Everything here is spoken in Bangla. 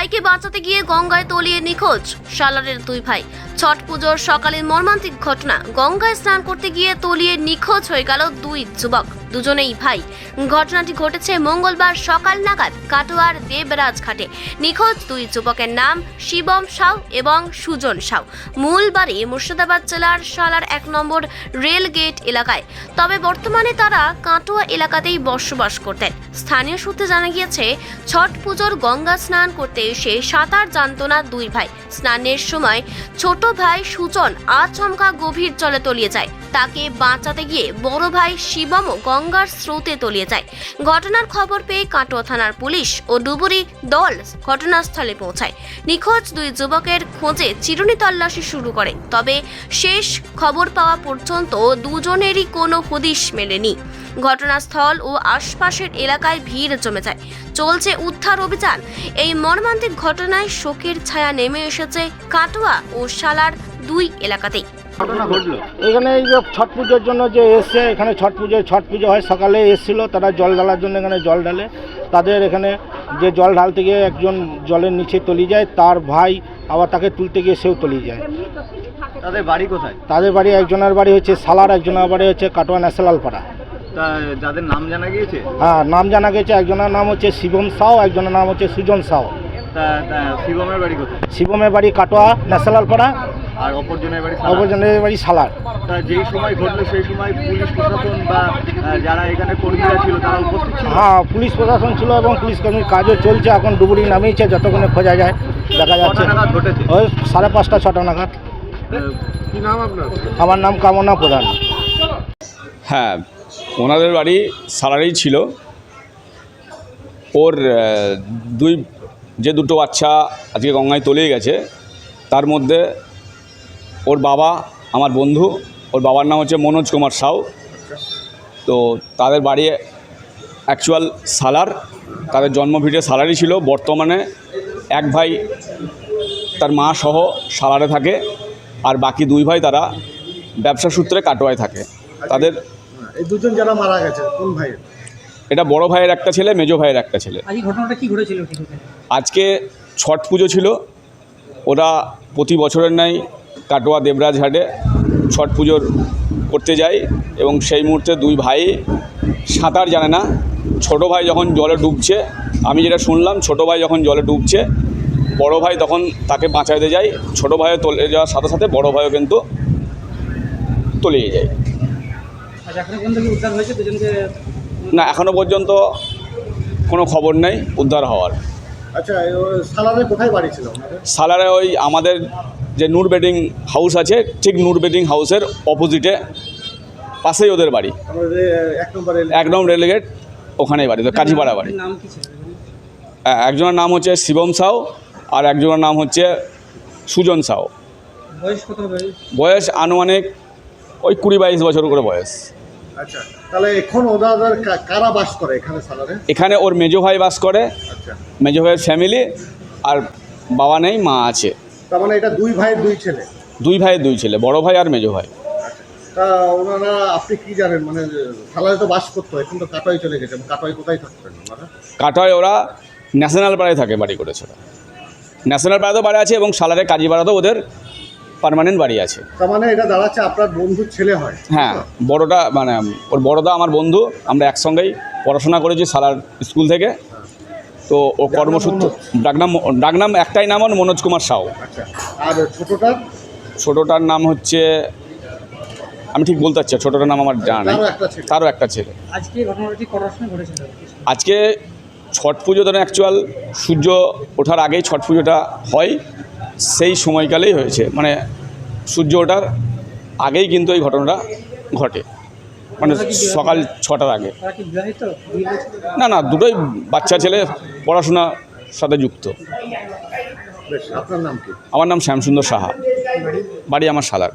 ভাইকে বাঁচাতে গিয়ে গঙ্গায় তলিয়ে নিখোঁজ সালারের দুই ভাই। ছট পুজোর সকালের মর্মান্তিক ঘটনা, গঙ্গায় স্নান করতে গিয়ে তলিয়ে নিখোঁজ হয়ে গেল দুই যুবক। দুজনেই ভাই। ঘটনাটি ঘটেছে মঙ্গলবার সকাল নাগাদ কাটোয়ার দেবরাজ ঘাটে। নিখোঁজ দুই যুবকের নাম শিবম সাউ এবং সুজন সাউ। মূল বাড়ি মুর্শিদাবাদ জেলার সালার এক নম্বর রেল গেট এলাকায়। তবে বর্তমানে তারা কাটোয়া এলাকাতেই বসবাস করতেন। স্থানীয় সূত্রে জানা গিয়েছে, ছট পুজোর গঙ্গা স্নান করতে এসে সাঁতার জানত না দুই ভাই। স্নানের সময় ছোট ভাই সুজন আচমকা গভীর জলে তলিয়ে যায়। তাকে বাঁচাতে গিয়ে বড় ভাই শিবমও গঙ্গার স্রোতে তলিয়ে যায়। ঘটনার খবর পেয়ে কাটোয়া থানার পুলিশ ও ডুবুরি দল ঘটনাস্থলে পৌঁছায়। নিখোঁজ দুই যুবকের খোঁজে চিরুনি তল্লাশি শুরু করে, তবে শেষ খবর পাওয়া পর্যন্ত দুজনেরই কোনো হদিশ মেলেনি। ঘটনাস্থল ও আশপাশের এলাকায় ভিড় জমে যায়। চলছে উদ্ধার অভিযান। এই মর্মান্তিক ঘটনায় শোকের ছায়া নেমে এসেছে কাটোয়া ও শালার দুই এলাকাতেই। এখানে এই যে ছট পুজোর জন্য যে এসছে এখানে ছট পুজো ছট পুজো হয় সকালে এসেছিল তারা জল ঢালার জন্য এখানে জল ঢালে। তাদের এখানে যে জল ঢালতে গিয়ে একজন জলের নিচে তলিয়ে যায় তার ভাই আবার তাকে তুলতে গিয়ে সেও তলিয়ে যায়। তাদের বাড়ি কোথায়? তাদের বাড়ি একজনের বাড়ি হচ্ছে সালার একজনের বাড়ি হচ্ছে কাটোয়া ন্যাশনাল পাড়া। যাদের নাম জানা গিয়েছে? হ্যাঁ নাম জানা গেছে একজনের নাম হচ্ছে শিবম সাও একজনের নাম হচ্ছে সুজন তা শিবমের বাড়ি কোথায়? শিবমের বাড়ি কাটোয়া ন্যাশনাল পাড়া। আর অপরজনের বাড়ি সালার। অপরজনের বাড়ি সালার। যেই সময় ঘটলো সেই সময় পুলিশ প্রশাসন বা যারা এখানে কর্মীরা ছিল তারা উপস্থিত ছিল? হ্যাঁ পুলিশ প্রশাসন ছিল এবং পুলিশ কর্মীর কাজও চলছে এখন ডুবুরি নামিয়েছে যতক্ষণে খোঁজা যায় দেখা যাচ্ছে। ওই সাড়ে পাঁচটা ছটা নাগাদ। কি নাম আপনার? আমার নাম কামনা প্রধান। হ্যাঁ ওনাদের বাড়ি সালারেই ছিল। ওর দুই যে দুটো বাচ্চা আজকে গঙ্গায় তলিয়ে গেছে তার মধ্যে ওর বাবা আমার বন্ধু ওর বাবার নাম হচ্ছে মনোজ কুমার সাউ। তো তাদের বাড়ি অ্যাকচুয়াল সালার তাদের জন্ম জন্মভিটে সালারই ছিল। বর্তমানে এক ভাই তার মা সহ সালারে থাকে আর বাকি দুই ভাই তারা ব্যবসা সূত্রে কাটোয়ায় থাকে। তাদের এই দুজন যারা মারা গেছে কোন ভাই এটা বড় ভাইয়ের একটা ছেলে মেজো ভাইয়ের একটা ছেলে। ঘটনাটা কি ঘটেছিল? আজকে ছট পুজো ছিল। ওরা প্রতি বছরের ন্যায় কাটোয়া দেবরাজ ঘাটে ছট পুজোর করতে যাই এবং সেই মুহূর্তে দুই ভাই সাঁতার জানে না। ছোট ভাই যখন জলে ডুবছে আমি যেটা শুনলাম ছোট ভাই যখন জলে ডুবছে বড় ভাই তখন তাকে বাঁচাইতে যায় ছোট ভাইও তলে যাওয়ার সাথে সাথে বড় ভাইও কিন্তু তলিয়ে যায়। আজ এখনও পর্যন্ত কি উদ্ধার হয়েছে দুজনকে? না এখনও পর্যন্ত কোনো খবর নেই উদ্ধার হওয়ার। আচ্ছা সালারে কোথায় বাড়ি ছিল সালারে ওই আমাদের যে নূর বেডিং হাউস আছে ঠিক নূর বেডিং হাউসের অপোজিটে পাশেই ওদের বাড়ি। এক নম্বরে একদম রেলগেট ওখানেই বাড়ি তো কাজীপাড়া বাড়ি। একজনের নাম হচ্ছে শিবম সাউ আর একজনের নাম হচ্ছে সুজন সাউ। বয়স বয়স আনুমানিক ওই কুড়ি বাইশ বছর করে বয়স। আচ্ছা এখন কারা বাস করে এখানে ওর মেজো ভাই বাস করে আচ্ছা। মেজো ভাইয়ের ফ্যামিলি আর বাবা নেই মা আছে। তার মানে এটা দুই ভাই দুই ছেলে? দুই ভাইয়ের দুই ছেলে বড় ভাই আর মেজো ভাই। তা ওনারা আপনি কি জানেন মানে সালারে তো বাস করতো এখন তো কাটোয় চলে গেছে কাটোয় কোথায় থাকতেন ওনারা? কাটোয় ওরা ন্যাশনাল পাড়ায় থাকে বাড়ি করেছে ন্যাশনাল পাড়াতেও বাড়ি আছে এবং সালারে কাজীপাড়াতেও ওদের পার্মানেন্ট বাড়ি আছে। তার মানে এটা দাঁড়াচ্ছে আপনার বন্ধুর ছেলে হয়। হ্যাঁ বড়টা মানে ওর বড়দা আমার বন্ধু আমরা একসঙ্গেই পড়াশোনা করেছি সালার স্কুল থেকে। তো ও কর্মসূত্র ডাকনাম ডাকনাম একটাই নাম ওর মনোজ কুমার সাউ। আচ্ছা আর ছোটটার? ছোটোটার নাম হচ্ছে আমি ঠিক বলতে পারছি না, ছোটোটার নাম আমার জানা নেই। তারও একটা ছেলে। আজকে ছট পুজো ধরেন অ্যাকচুয়াল সূর্য ওঠার আগেই ছট পুজোটা হয় সেই সময়কালেই হয়েছে। মানে সূর্য ওঠার আগেই কিন্তু এই ঘটনাটা ঘটে। মানে সকাল ছটার আগে? না না দুটোই বাচ্চা ছেলে পড়াশোনা সাথে যুক্ত। আমার নাম শ্যামসুন্দর সাহা। বাড়ি আমার সালার।